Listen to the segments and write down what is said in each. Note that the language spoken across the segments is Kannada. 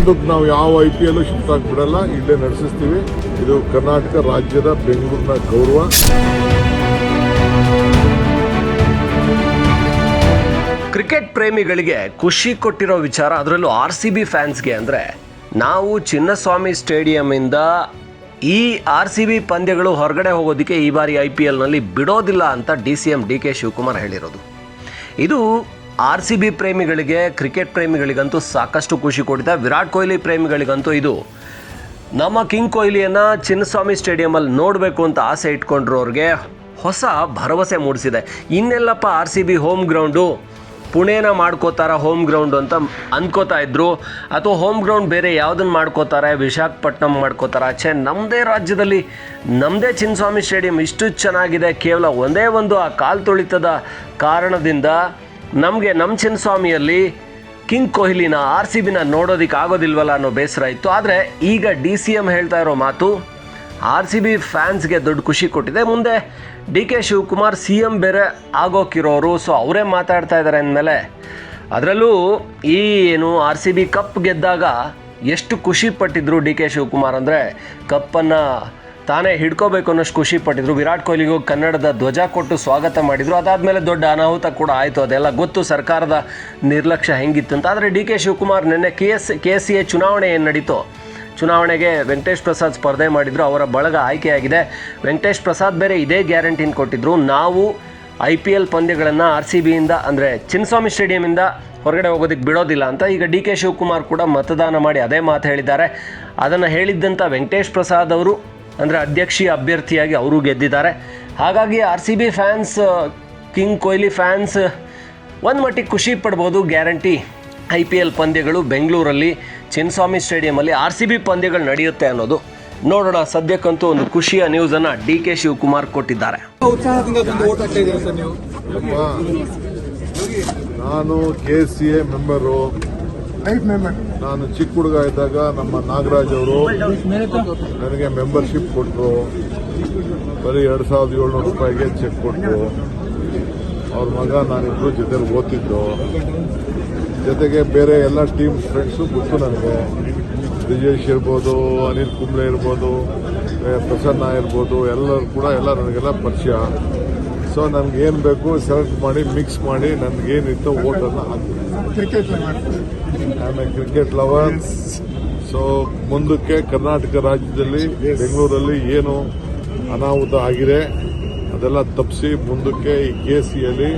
ಮುಂದಕ್ಕೆ ನಾವು ಯಾವ ಐ ಪಿ ಎಲ್ಲೂ ಶಿಫ್ಟ್ ಆಗಿಬಿಡಲ್ಲ, ಇಲ್ಲೇ ನಡೆಸಿಸ್ತೀವಿ. ಇದು ಕರ್ನಾಟಕ ರಾಜ್ಯದ ಬೆಂಗಳೂರಿನ ಗೌರವ. ಕ್ರಿಕೆಟ್ ಪ್ರೇಮಿಗಳಿಗೆ ಖುಷಿ ಕೊಟ್ಟಿರೋ ವಿಚಾರ ಅದರಲ್ಲೂ ಆರ್ ಸಿ ಬಿ ಫ್ಯಾನ್ಸ್ಗೆ ಅಂದರೆ ನಾವು ಚಿನ್ನಸ್ವಾಮಿ ಸ್ಟೇಡಿಯಮ್ಮಿಂದ ಈ ಆರ್ ಸಿ ಬಿ ಪಂದ್ಯಗಳು ಹೊರಗಡೆ ಹೋಗೋದಕ್ಕೆ ಈ ಬಾರಿ ಐ ಪಿ ಎಲ್ನಲ್ಲಿ ಬಿಡೋದಿಲ್ಲ ಅಂತ D C M D K Shivakumar ಹೇಳಿರೋದು. ಇದು ಆರ್ ಸಿ ಬಿ ಪ್ರೇಮಿಗಳಿಗೆ, ಕ್ರಿಕೆಟ್ ಪ್ರೇಮಿಗಳಿಗಂತೂ ಸಾಕಷ್ಟು ಖುಷಿ ಕೊಟ್ಟಿದೆ ವಿರಾಟ್ ಕೊಹ್ಲಿ ಪ್ರೇಮಿಗಳಿಗಂತೂ ಇದು. ನಮ್ಮ ಕಿಂಗ್ ಕೊಹ್ಲಿಯನ್ನು ಚಿನ್ನಸ್ವಾಮಿ ಸ್ಟೇಡಿಯಮಲ್ಲಿ ನೋಡಬೇಕು ಅಂತ ಆಸೆ ಇಟ್ಕೊಂಡಿರೋರಿಗೆ ಹೊಸ ಭರವಸೆ ಮೂಡಿಸಿದೆ. ಇನ್ನೆಲ್ಲಪ್ಪ R C B home ground? ಪುಣೆನ ಮಾಡ್ಕೋತಾರ ಹೋಮ್ ಗ್ರೌಂಡ್ ಅಂತ ಅಂದ್ಕೋತಾ ಇದ್ರು. ಅಥವಾ ಹೋಮ್ ಗ್ರೌಂಡ್ ಬೇರೆ ಯಾವುದನ್ನು ಮಾಡ್ಕೋತಾರೆ? ವಿಶಾಖಪಟ್ಟಣಂ ಮಾಡ್ಕೋತಾರ? ಆಚೆ ನಮ್ಮದೇ ರಾಜ್ಯದಲ್ಲಿ ನಮ್ಮದೇ ಚಿನ್ನಸ್ವಾಮಿ ಸ್ಟೇಡಿಯಂ ಇಷ್ಟು ಚೆನ್ನಾಗಿದೆ. ಕೇವಲ ಒಂದೇ ಒಂದು ಆ ಕಾಲು ತುಳಿತದ ಕಾರಣದಿಂದ ನಮಗೆ ನಮ್ಮ ಚಿನ್ನಸ್ವಾಮಿಯಲ್ಲಿ ಕಿಂಗ್ ಕೊಹ್ಲಿನ ಆರ್ ಸಿ ಬಿನ ನೋಡೋದಕ್ಕೆ ಆಗೋದಿಲ್ವಲ್ಲ ಅನ್ನೋ ಬೇಸರ ಇತ್ತು. ಆದರೆ ಈಗ ಡಿ ಸಿ ಎಂ ಹೇಳ್ತಾ ಇರೋ ಮಾತು, ಆರ್ ಸಿ ಬಿ ಫ್ಯಾನ್ಸ್ಗೆ ದೊಡ್ಡ ಖುಷಿ ಕೊಟ್ಟಿದೆ. ಮುಂದೆ D K Shivakumar C M ಬೇರೆ ಆಗೋಕ್ಕಿರೋರು ಸೊ ಅವರೇ ಮಾತಾಡ್ತಾ ಇದ್ದಾರೆ ಅಂದಮೇಲೆ ಅದರಲ್ಲೂ ಈ ಏನು ಆರ್ ಸಿ ಬಿ ಕಪ್ ಗೆದ್ದಾಗ ಎಷ್ಟು ಖುಷಿ ಪಟ್ಟಿದ್ರು ಡಿ ಕೆ ಶಿವಕುಮಾರ್ ಅಂದರೆ ಕಪ್ಪನ್ನು ತಾನೇ ಹಿಡ್ಕೋಬೇಕು ಅನ್ನೋಷ್ಟು ಖುಷಿ ಪಟ್ಟಿದ್ರು. ವಿರಾಟ್ ಕೊಹ್ಲಿಗೂ ಕನ್ನಡದ ಧ್ವಜ ಕೊಟ್ಟು ಸ್ವಾಗತ ಮಾಡಿದರು. ಅದಾದಮೇಲೆ ದೊಡ್ಡ ಅನಾಹುತ ಕೂಡ ಆಯಿತು. ಅದೆಲ್ಲ ಗೊತ್ತು. ಸರ್ಕಾರದ ನಿರ್ಲಕ್ಷ್ಯ ಹೆಂಗಿತ್ತು ಅಂತ. ಆದರೆ ಡಿ ಕೆ ಶಿವಕುಮಾರ್ ನಿನ್ನೆ K S, K C A ಚುನಾವಣೆ ಏನು ನಡೀತೋ? ಚುನಾವಣೆಗೆ ವೆಂಕಟೇಶ್ ಪ್ರಸಾದ್ ಸ್ಪರ್ಧೆ ಮಾಡಿದ್ರು. ಅವರ ಬಳಗ ಆಯ್ಕೆಯಾಗಿದೆ. ವೆಂಕಟೇಶ್ ಪ್ರಸಾದ್ ಬೇರೆ ಇದೇ ಗ್ಯಾರಂಟಿನ ಕೊಟ್ಟಿದ್ರು. ನಾವು ಐ ಪಿ ಎಲ್ ಪಂದ್ಯಗಳನ್ನು ಆರ್ ಸಿ ಬಿಯಿಂದ ಅಂದರೆ ಚಿನ್ನಸ್ವಾಮಿ ಸ್ಟೇಡಿಯಮಿಂದ ಹೊರಗಡೆ ಹೋಗೋದಕ್ಕೆ ಬಿಡೋದಿಲ್ಲ ಅಂತ ಈಗ ಡಿ ಕೆ ಶಿವಕುಮಾರ್ ಕೂಡ ಮತದಾನ ಮಾಡಿ ಅದೇ ಮಾತು ಹೇಳಿದ್ದಾರೆ. ಅದನ್ನು ಹೇಳಿದ್ದಂಥ ವೆಂಕಟೇಶ್ ಪ್ರಸಾದ್ ಅವರು ಅಂದರೆ ಅಧ್ಯಕ್ಷೀಯ ಅಭ್ಯರ್ಥಿಯಾಗಿ ಅವರು ಗೆದ್ದಿದ್ದಾರೆ. ಹಾಗಾಗಿ R C B fans king Kohli fans ಒಂದು ಮಟ್ಟಿಗೆ ಖುಷಿ ಪಡ್ಬೋದು. ಗ್ಯಾರಂಟಿ ಐ ಪಿ ಎಲ್ ಪಂದ್ಯಗಳು ಬೆಂಗಳೂರಲ್ಲಿ ಚಿನ್ನಸ್ವಾಮಿ ಸ್ಟೇಡಿಯಮಲ್ಲಿ ಆರ್ ಸಿ ಬಿ ಪಂದ್ಯಗಳು ನಡೆಯುತ್ತೆ ಅನ್ನೋದು ನೋಡೋಣ. ಸದ್ಯಕ್ಕಂತೂ ಒಂದು ಖುಷಿಯ ನ್ಯೂಸ್ ಅನ್ನ ಡಿ ಕೆ ಶಿವಕುಮಾರ್ ಕೊಟ್ಟಿದ್ದಾರೆ. ನಾನು ಕೆ ಸಿ ಎ ಮೆಂಬರ್. ನಾನು ಚಿಕ್ಕ ಹುಡುಗ ಇದ್ದಾಗ ನಮ್ಮ ನಾಗರಾಜ್ ಅವರು ನನಗೆ ಮೆಂಬರ್ಶಿಪ್ ಕೊಟ್ಟರು ಬರೀ ಎರಡು ಸಾವಿರದ ಏಳ್ನೂರು ರೂಪಾಯಿಗೆ ಚೆಕ್ ಕೊಟ್ಟರು ಅವ್ರ ಮಗ ನಾನಿಬ್ರು ಜೊತೆಲಿ ಓದ್ತಿದ್ದು. ಜೊತೆಗೆ ಬೇರೆ ಎಲ್ಲ ಟೀಮ್ ಫ್ರೆಂಡ್ಸು ಗೊತ್ತು ನನಗೆ. ಬ್ರಿಜೇಶ್ ಇರ್ಬೋದು, ಅನಿಲ್ ಕುಂಬ್ಳೆ ಇರ್ಬೋದು, ಪ್ರಸನ್ನ ಇರ್ಬೋದು, ಎಲ್ಲರೂ ಕೂಡ ಎಲ್ಲ ನನಗೆಲ್ಲ ಪರಿಚಯ. ಸೊ ನಮ್ಗೆ ಏನು ಬೇಕು ಸೆಲೆಕ್ಟ್ ಮಾಡಿ ಮಿಕ್ಸ್ ಮಾಡಿ ನನಗೇನಿತ್ತು ಓಟನ್ನು ಹಾಕ್ತೀನಿ ಕ್ರಿಕೆಟ್ ಆಮೇಲೆ ಕ್ರಿಕೆಟ್ ಲವರ್ ಸೊ ಮುಂದಕ್ಕೆ ಕರ್ನಾಟಕ ರಾಜ್ಯದಲ್ಲಿ ಬೆಂಗಳೂರಲ್ಲಿ ಏನು ಅನಾಹುತ ಆಗಿದೆ ಅದೆಲ್ಲ ತಪ್ಪಿಸಿ ಮುಂದಕ್ಕೆ ಈ ಕೆ ಸಿಯಲ್ಲಿ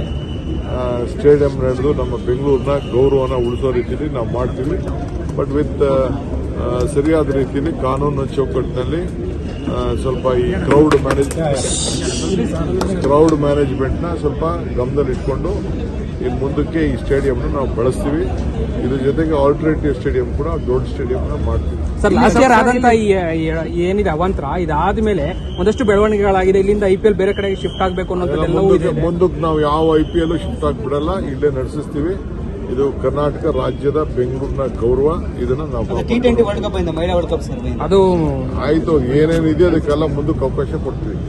ಸ್ಟೇಡಿಯಂ ನಡೆದು ನಮ್ಮ ಬೆಂಗಳೂರಿನ ಗೌರವನ ಉಳಿಸೋ ರೀತಿಯಲ್ಲಿ ನಾವು ಮಾಡ್ತೀವಿ. ಬಟ್ ವಿತ್ ಸರಿಯಾದ ರೀತಿಯಲ್ಲಿ ಕಾನೂನು ಚೌಕಟ್ಟಿನಲ್ಲಿ ಸ್ವಲ್ಪ ಈ ಕ್ರೌಡ್ ಮ್ಯಾನೇಜ್ ಕ್ರೌಡ್ ಮ್ಯಾನೇಜ್ಮೆಂಟ್ನ ಸ್ವಲ್ಪ ಗಮನದಲ್ಲಿ ಇಟ್ಕೊಂಡು ಇನ್ನು ಮುಂದಕ್ಕೆ ಈ ಸ್ಟೇಡಿಯಂನ ನಾವು ಬಳಸ್ತೀವಿ. ಇದ್ರ ಜೊತೆಗೆ ಆಲ್ಟರ್ನೇಟಿವ್ ಸ್ಟೇಡಿಯಂ ಕೂಡ ದೊಡ್ಡ ಸ್ಟೇಡಿಯಂನ ಮಾಡ್ತೀವಿ. ಸರ್ ಲಾಸ್ಟ್ ಇಯರ್ ಆದಂತ ಈ ಈ ಏನಿದೆ ಮೇಲೆ ಇದಾದ್ಮೇಲೆ ಒಂದಷ್ಟು ಬೆಳವಣಿಗೆಗಳಾಗಿದೆ. ಇಲ್ಲಿಂದ ಐ ಪಿ ಎಲ್ ಬೇರೆ ಕಡೆಗೆ ಶಿಫ್ಟ್ ಆಗಬೇಕು ಅನ್ನೋದೆಲ್ಲವೂ ಇದೆ ಮುಂದಕ್ಕೆ ಮುಂದಕ್ಕೆ ನಾವು ಯಾವ ಐ ಪಿ ಎಲ್ ಶಿಫ್ಟ್ ಆಗಿಬಿಡಲ್ಲ ಇಲ್ಲೇ ನಡೆಸಿಸ್ತೀವಿ. ಇದು ಕರ್ನಾಟಕ ರಾಜ್ಯದ ಬೆಂಗಳೂರಿನ ಗೌರವ ಇದನ್ನ ನಾವು ಟಿ ಟ್ವೆಂಟಿ ವರ್ಲ್ಡ್ ಕಪ್ ಇಂದ ಮಹಿಳಾ ವರ್ಲ್ಡ್ ಕಪ್ ಸರ್ ಅದು ಆಯ್ತು ಏನೇನಿದೆ ಅದಕ್ಕೆಲ್ಲ ಮುಂದಕ್ಕೆ ಅವಕಾಶ ಕೊಡ್ತೀವಿ.